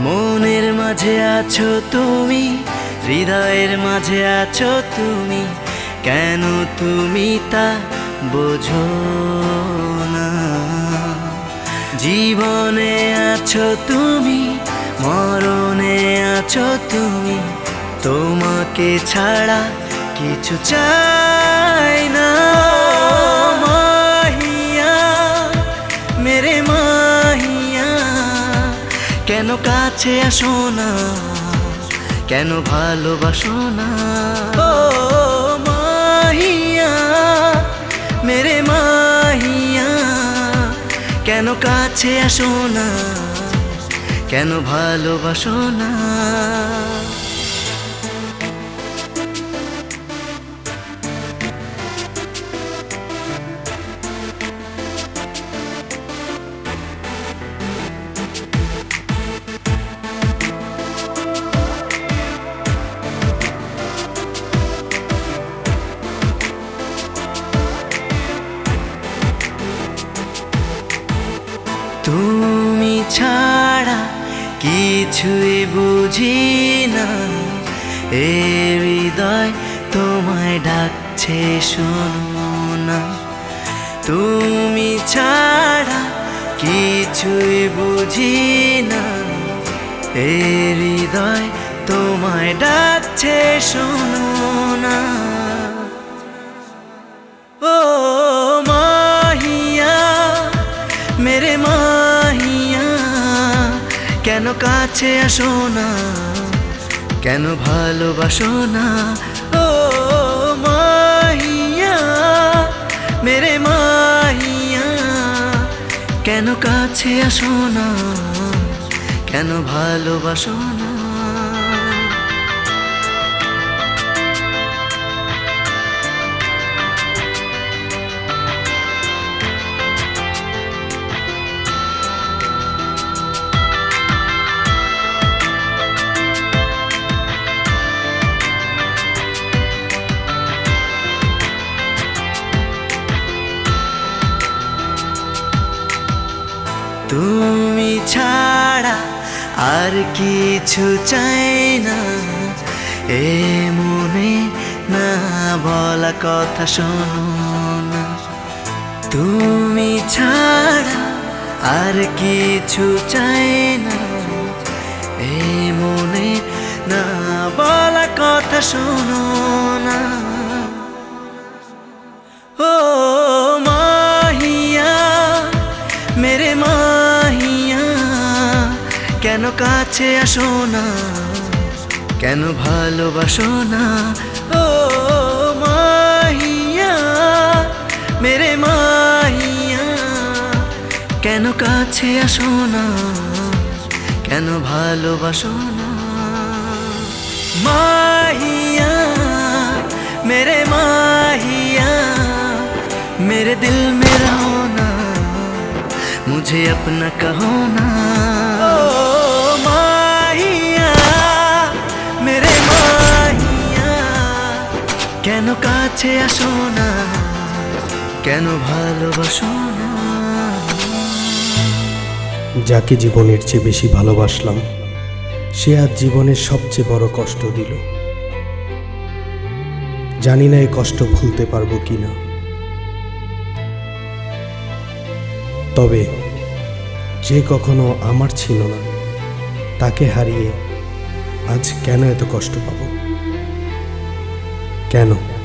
মাঝে আছো তুমি, হৃদয়ের মাঝে আছো তুমি, কেন তুমি তা বোঝো না? জীবনে আছো তুমি, মরণে আছো তুমি, তোমাকে ছাড়া কিছু চাই না। মাহিয়া, মেরে মাহিয়া কেন কাছে আসো না? কেন ভালোবাসো না? ও মাহিয়া, মেরে মাহিয়া, কেন কাছে আসো না? কেন ভালোবাসো না? ছাড়া কিছুই বুঝি না। এ হৃদয় তোমায় ডাকছে শোনো না। তুমি ছাড়া কিছুই বুঝি না। এ হৃদয় তোমায় ডাকছে শোনো না। ও কাছে আসো না। কেন ভালোবাসো না? ও মাহিয়া, মেরে মাহিয়া, কেন কাছে আসো না? কেন ভালোবাসো না? তুমি ছাড়া আর কিছু চাই না। এ মনে না বলা কথা শোনো না। তুমি ছাড়া আর কিছু চাই না। এ মনে না বলা কথা শোনো না। কাছে আসো না কেন ভালোবাসো না ও মাহিয়া মেরে মাহিয়া কেন কাছে আসো না কেন ভালোবাসো না মাহিয়া मेरे माहिया मेरे दिल में रहो ना मुझे अपना कहो ना কেন কাছে আসো না? কেন ভালোবাসো না? যাকে জীবনের চেয়ে বেশি ভালোবাসলাম, সে আজ জীবনের সবচেয়ে বড় কষ্ট দিল। জানি না এই কষ্ট ভুলতে পারব কি না তবে যে কখনো আমার ছিল না, তাকে হারিয়ে আজ কেন এত কষ্ট পাবো? কেন?